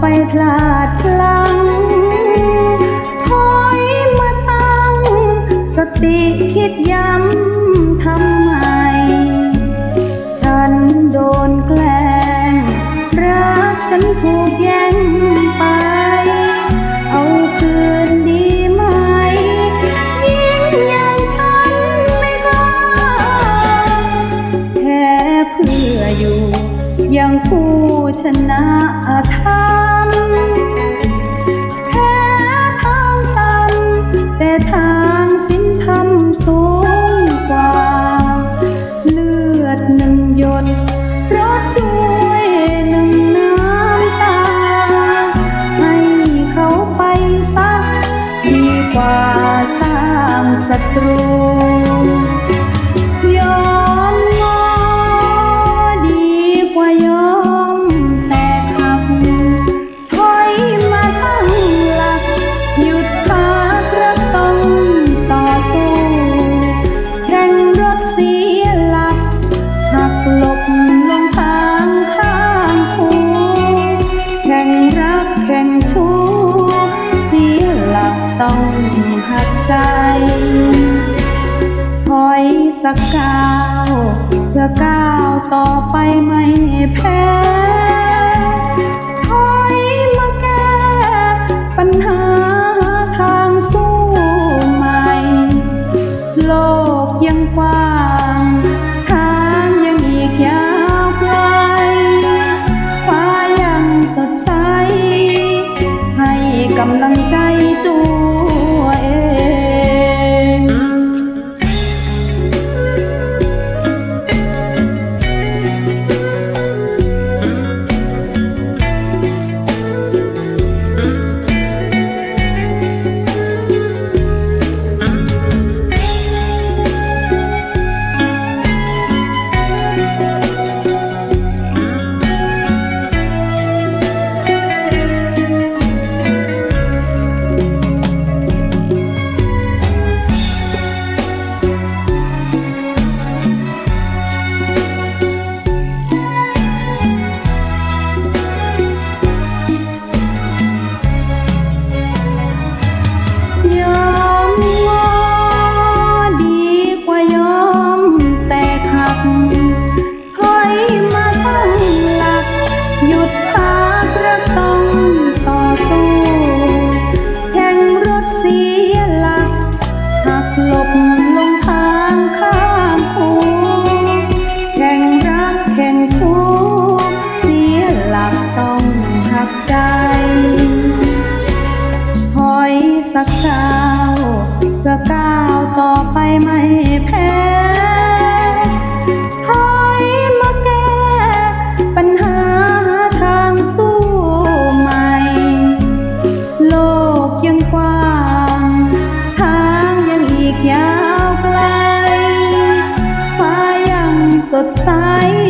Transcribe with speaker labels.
Speaker 1: ไปพลาดพลั้งถอยมาตั้ง สติคิดย้ำทำไม ฉันโดนแกล้ง รักฉันถูกแย่งไป เอาคืนดีไหม ยิ่งอย่างฉันไม่กล้าแค่เพื่ออยู่ ยังผู้ชนะธร ศัตรูยอมงอดีกว่ายอมแตกหักถอยมาตั้งหลัก หยุดพักรักต้องต่อสู้แข่งรถเสียหลักหักหลบลงทางข้างคูแข่งรักแข่งชู้เสียหลักต้องหักใจ สักก้าวเพื่อก้าวต่อไปไม่แพ้ หยุดพักรักต้องต่อสู้แข่งรถเสียหลักหักหลบลงทางข้างคูแข่งรักแข่งชู้เสียหลักต้องหักใจถอยสักก้าวเพื่อก้าวต่อไปไม่แพ้ายั